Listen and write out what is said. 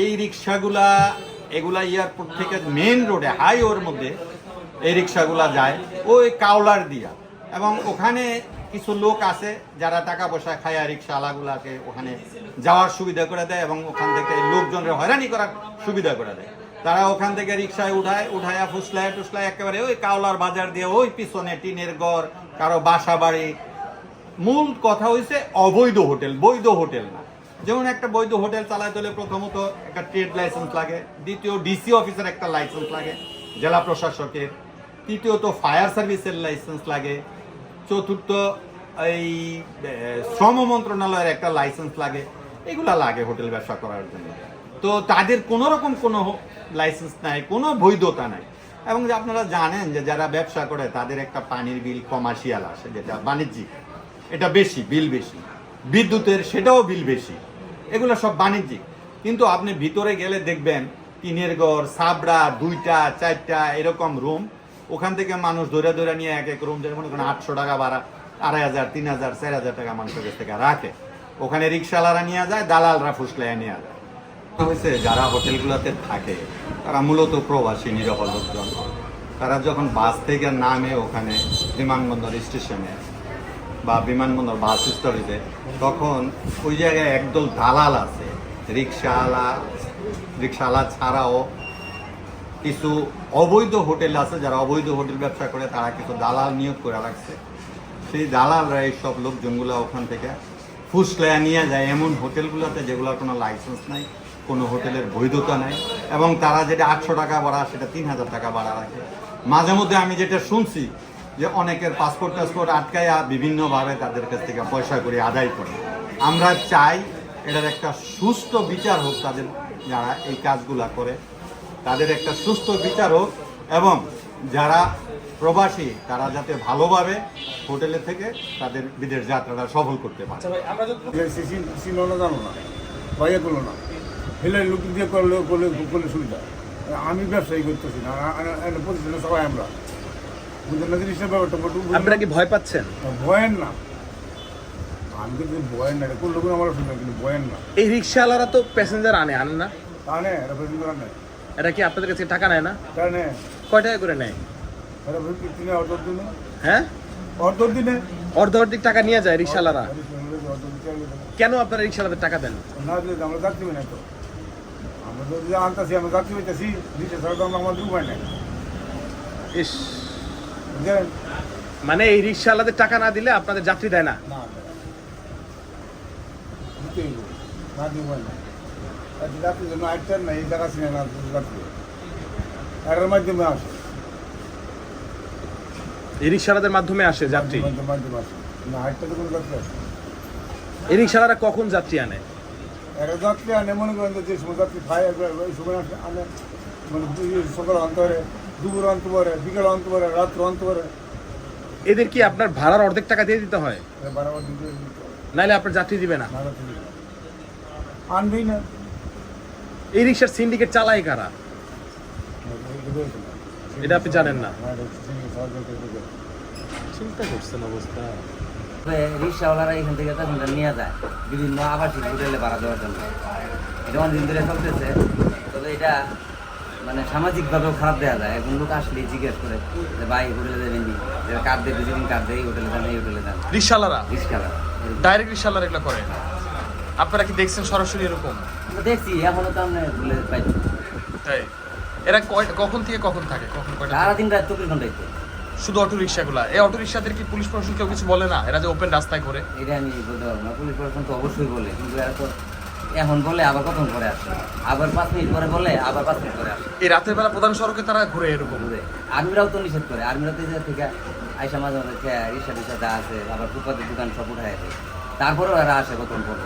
এই রিক্সাগুলা, এগুলা এয়ারপোর্ট থেকে মেন রোডে হাইওয়ের মধ্যে এই রিক্সাগুলা যায়, ওই কাউলার দিয়া। এবং ওখানে কিছু লোক আছে যারা টাকা পয়সা খায়া রিক্সাওয়ালাগুলাকে ওখানে যাওয়ার সুবিধা করে দেয় এবং ওখান থেকে লোকজনের হয়রানি করার সুবিধা করে দেয়। তারা ওখান থেকে রিক্সায় উঠায়, উঠায়া ফুসলায় টুসলায় একেবারে ওই কাউলার বাজার দিয়ে ওই পিছনে টিনের ঘর কারও বাসা বাড়ি মূল কথা হয়েছে অবৈধ হোটেল, বৈধ হোটেল না। যেমন একটা বৈধ হোটেল চালাতে হলে প্রথমত একটা ট্রেড লাইসেন্স লাগে, দ্বিতীয় ডিসি অফিসের একটা লাইসেন্স লাগে, জেলা প্রশাসকের, তৃতীয়ত ফায়ার সার্ভিসের লাইসেন্স লাগে, চতুর্থ এই শ্রম মন্ত্রণালয়ের একটা লাইসেন্স লাগে, এগুলা লাগে হোটেল ব্যবসা করার জন্য। তো তাদের কোনো রকম কোনো লাইসেন্স নাই, কোনো বৈধতা নাই। এবং যে আপনারা জানেন যে যারা ব্যবসা করে তাদের একটা পানির বিল কমার্শিয়াল আসে, যেটা বাণিজ্যিক। এটা বেশি, বিল বেশি। বিদ্যুতের সেটাও বিল বেশি। এগুলো সব বাণিজ্যিক। কিন্তু আপনি ভিতরে গেলে দেখবেন, টিনের ঘর, সাবড়া, দুইটা, চারটা, এরকম রুম। ওখান থেকে মানুষ ধরে ধরে নিয়ে এক এক রুম, যেমন ওখানে আটশো টাকা ভাড়া, আড়াই হাজার, তিন হাজার, চার হাজার টাকা মানুষের কাছ থেকে রাখে। ওখানে রিক্সাওয়ালারা নিয়ে যায়, দালালরা ফুসলাইয়া নিয়ে যায়। হয়েছে, যারা হোটেলগুলোতে থাকে, তারা মূলত প্রবাসী নিরহ লোকজন। তারা যখন বাস থেকে নামে ওখানে বিমানবন্দর স্টেশনে বা বিমানবন্দর বাস স্টপেজে তখন ওই জায়গায় একদল দালাল আছে, রিক্সাওয়ালা রিক্সাওয়ালা ছাড়াও কিছু অবৈধ হোটেল আছে, যারা অবৈধ হোটেল ব্যবসা করে, তারা কিছু দালাল নিয়োগ করে রাখছে। সেই দালালরা এইসব লোকজনগুলো ওখান থেকে ফুসলায়া নিয়ে যায় এমন হোটেলগুলোতে যেগুলোর কোনো লাইসেন্স নাই, কোনো হোটেলের বৈধতা নাই, এবং তারা যেটা আটশো টাকা ভাড়া, সেটা তিন হাজার টাকা ভাড়া রাখে। মাঝে মধ্যে আমি যেটা শুনছি যে অনেকের পাসপোর্ট টাসপোর্ট আটকায়া বিভিন্নভাবে তাদের কাছ থেকে পয়সা করে আদায় করে। আমরা চাই এটার একটা সুস্থ বিচার হোক তাদের যারা এই কাজগুলা করে। তাদের একটা সুস্থ বিচার হোক এবং যারা প্রবাসী তারা যাতে ভালোভাবে হোটেলে থেকে তাদের বিদেশ যাত্রাটা সফল করতে পারে। না জানো না? বাইরে করল না। হেলে লোক দিয়ে করলে করলে করলে সুবিধা। আমি ব্যবসায়ী করতেছি না। প্রতিষ্ঠানে সবাই আমরা। আপনারা কি ভয় পাচ্ছেন? ভয়েন না। আমি কিন্তু ভয়েন না কোন লোক আমার শুনবে কিন্তু ভয়েন না। এই রিক্সাওয়ালারা তো প্যাসেঞ্জার আনে আনেন না? এটা করার এটা কি আপনাদের কাছে টাকা নেয় না? কয় টাকা করে নেয়? এটা বেশি কিনে অর্ধ দিনে। হ্যাঁ? অর্ধ দিনে। অর্ধ অর্ধেক টাকা নিয়ে যায় রিক্সাওয়ালারা। কেন আপনারা রিক্সাওয়ালাদের টাকা দেন? না আমরা না তো। আমরা যদি আনতেছি আমরা যাচ্ছি হইতেছি দিতে ছাড়া তো আমরা আমাদের উপায় নেই। ইস। মানে এই রিক্সাওয়ালাদের টাকা না দিলে আপনাদের যাত্রী দেয় না? এই রিক্সাওয়ালাদের মাধ্যমে আসে যাত্রী? এই রিক্সাওয়ালারা কখন যাত্রী আনে? এরা যাত্রী আনে মনে করেন যে সময় যাত্রী খায় সময় আনে। মানে সকাল আনতে পারে দুপুর আনতে পারে বিকেল আনতে পারে রাত্র আনতে পারে। এদের কি আপনার ভাড়ার অর্ধেক টাকা দিয়ে দিতে হয়? দিতে হবে। নাহলে আপনার যাত্রী দিবে না। যাত্রী দিবে না। আনবেই না। এই রিক্সার সিন্ডিকেট চালায় কারা? এটা আপনি জানেন না। চিন্তা করছেন অবস্থা। রিক্সাওয়ালারা এখান থেকে প্যাসেঞ্জার নিয়ে যায় বিভিন্ন আবাসিক হোটেলে ভাড়া দেওয়ার জন্য। এটা অনেকদিন ধরে চলতেছে তবে এটা মানে সামাজিকভাবেও খারাপ দেওয়া যায়। এখন লোক আসলে জিজ্ঞেস করে যে ভাই হোটেলে দেবেন নি যে কার্ড দিয়ে ভিজিটিং কার্ড দিয়ে হোটেলে যান এই হোটেলে যান। রিক্সাওয়ালারা? রিক্সাওয়ালা ডাইরেক্ট রিক্সাওয়ালারা এগুলো করে? আপনারা কি দেখছেন সরাসরি এরকম? দেখছি এখনও তো আমরা ভুলে পাই তাই? এরা কয়- কখন থেকে কখন থাকে? কখন কয়টা? সারাদিন রাত চব্বিশ ঘন্টাইতে শুধু অটো রিক্সাগুলা এই অটো রিক্সাদের কি পুলিশ প্রশাসন কেউ কিছু বলে না? এরা যে ওপেন রাস্তায় করে? এটা আমি বলতে পারব না। পুলিশ প্রশাসন তো অবশ্যই বলে কিন্তু এরা তো এখন বলে আবার কখন করে আসে আবার পাঁচ মিনিট পরে বলে আবার পাঁচ মিনিট পরে আসে এই রাতের বেলা প্রধান সড়কে তারা ঘুরে এরকম? ঘুরে। আর্মিরাও তো নিষেধ করে। আর্মিরা তো থেকে আইসা মাঝে মাঝে রিক্সা টিক্সা যা আছে আবার ফুটপাতের দোকান সব উঠায় আছে তারপরেও এরা আসে কখন পর?